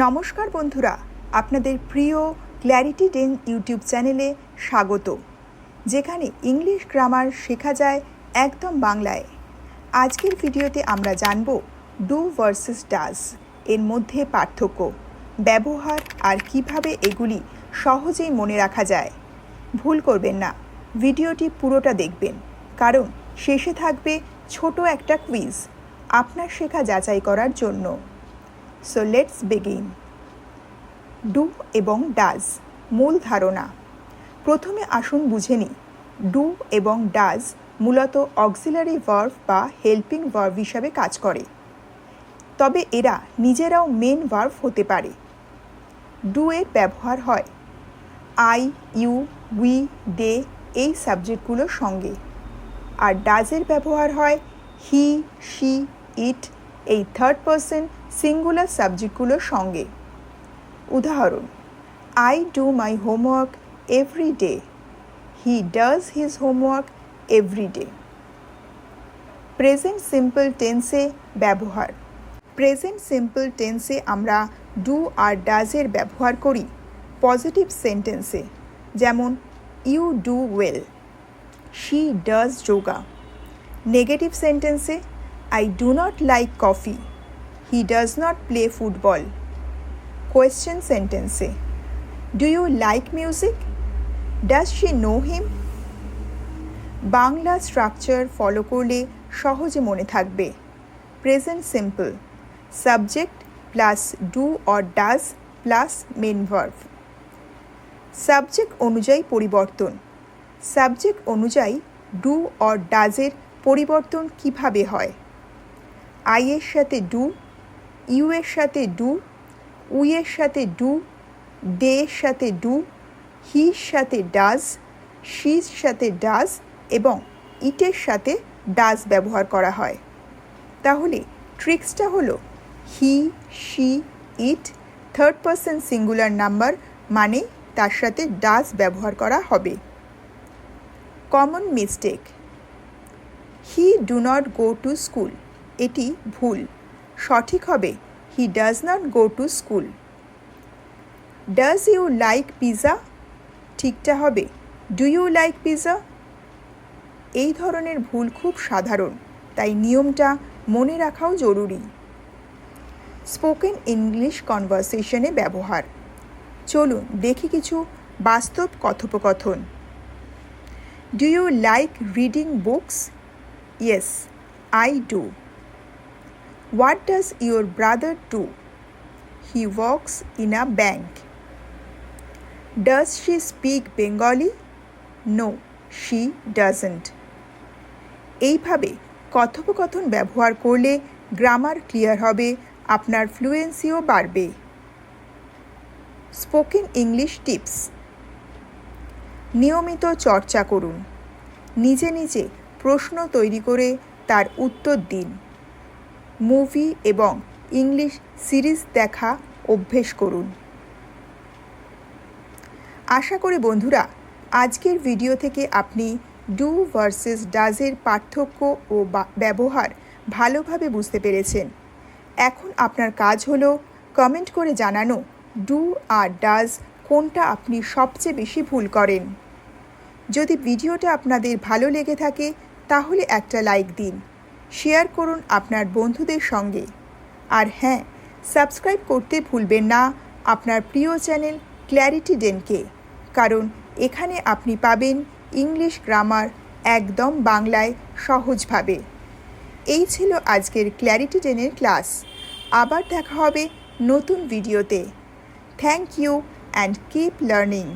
নমস্কার বন্ধুরা, আপনাদের প্রিয় ক্ল্যারিটি ডেন ইউটিউব চ্যানেলে স্বাগত, যেখানে ইংলিশ গ্রামার শেখা যায় একদম বাংলায়। আজকের ভিডিওতে আমরা জানব ডু ভার্সেস ডাজ এর মধ্যে পার্থক্য, ব্যবহার আর কীভাবে এগুলি সহজেই মনে রাখা যায়। ভুল করবেন না, ভিডিওটি পুরোটা দেখবেন, কারণ শেষে থাকবে ছোট একটা কুইজ আপনার শেখা যাচাই করার জন্য। সো লেটস বিগিন ডু এবং ডাজ মূল ধারণা। প্রথমে আসুন বুঝে নিই। ডু এবং ডাজ মূলত অক্সিলারি ভার্ভ বা হেল্পিং ভার্ভ হিসাবে কাজ করে। তবে এরা নিজেরাও মেন ভার্ভ হতে পারে। ডু এর ব্যবহার হয়। আই ইউ উই দে এই সাবজেক্টগুলোর সঙ্গে। আর ডাজের ব্যবহার হয় হি শি ইট এই থার্ড পার্সন সিঙ্গুলার সাবজেক্টগুলোর সঙ্গে। উদাহরণ I do my homework every day he does his homework every day present simple টেন্সে ব্যবহার। প্রেজেন্ট সিম্পল টেন্সে আমরা ডু আর ডাজের ব্যবহার করি। পজিটিভ সেন্টেন্সে যেমন you do well she does yoga negative সেন্টেন্সে I do not like coffee he does not play football question সেন্টেন্সে do you like music does she know him Bangla structure follow করলে সহজে মনে থাকবে। Present simple subject plus do or does plus main verb subject অনুযায়ী পরিবর্তন। Subject অনুযায়ী do or ডাজের পরিবর্তন কীভাবে হয়? আই এর সাথে ডু ইউ এর সাথে ডু উই এর সাথে ডু দে এর সাথে ডু, হির সাথে ডাজ, শির সাথে ডাজ এবং ইটের সাথে ডাজ ব্যবহার করা হয়। তাহলে ট্রিক্সটা হলো he, she, it, third person singular number মানে তার সাথে ডাজ ব্যবহার করা হবে। Common mistake, he do not go to school. এটি ভুল। সঠিক হবে he does not go to school does you like pizza ঠিকটা হবে ডু ইউ লাইক পিৎজা এই ধরনের ভুল খুব সাধারণ, তাই নিয়মটা মনে রাখাও জরুরি। স্পোকেন ইংলিশ কনভারসেশনে ব্যবহার। চলুন দেখি কিছু বাস্তব কথোপকথন। Do you like reading books yes I do what does your brother do he works in a bank does she speak Bengali no she doesn't এইভাবে কথোপকথন ব্যবহার করলে গ্রামার ক্লিয়ার হবে, আপনার ফ্লুয়েন্সিও বাড়বে। স্পোকেন ইংলিশ টিপস নিয়মিত চর্চা করুন। নিজে নিজে প্রশ্ন তৈরি করে তার উত্তর দিন। মুভি এবং ইংলিশ সিরিজ দেখা অভ্যেস করুন। আশা করি বন্ধুরা, আজকের ভিডিও থেকে আপনি ডু ভার্সেস ডাজের পার্থক্য ও ব্যবহার ভালোভাবে বুঝতে পেরেছেন। এখন আপনার কাজ হলো কমেন্ট করে জানানো ডু আর ডাজ কোনটা আপনি সবচেয়ে বেশি ভুল করেন। যদি ভিডিওটা আপনাদের ভালো লেগে থাকে, তাহলে একটা লাইক দিন। শেয়ার করুন আপনার বন্ধুদের সঙ্গে। আর হ্যাঁ সাবস্ক্রাইব করতে ভুলবেন না আপনার প্রিয় চ্যানেল ক্ল্যারিটি ডেনকে। কারণ এখানে আপনি পাবেন ইংলিশ গ্রামার একদম বাংলায় সহজভাবে। এই ছিল আজকের ক্ল্যারিটি ডেনের ক্লাস। আবার দেখা হবে নতুন ভিডিওতে। Thank you and keep learning.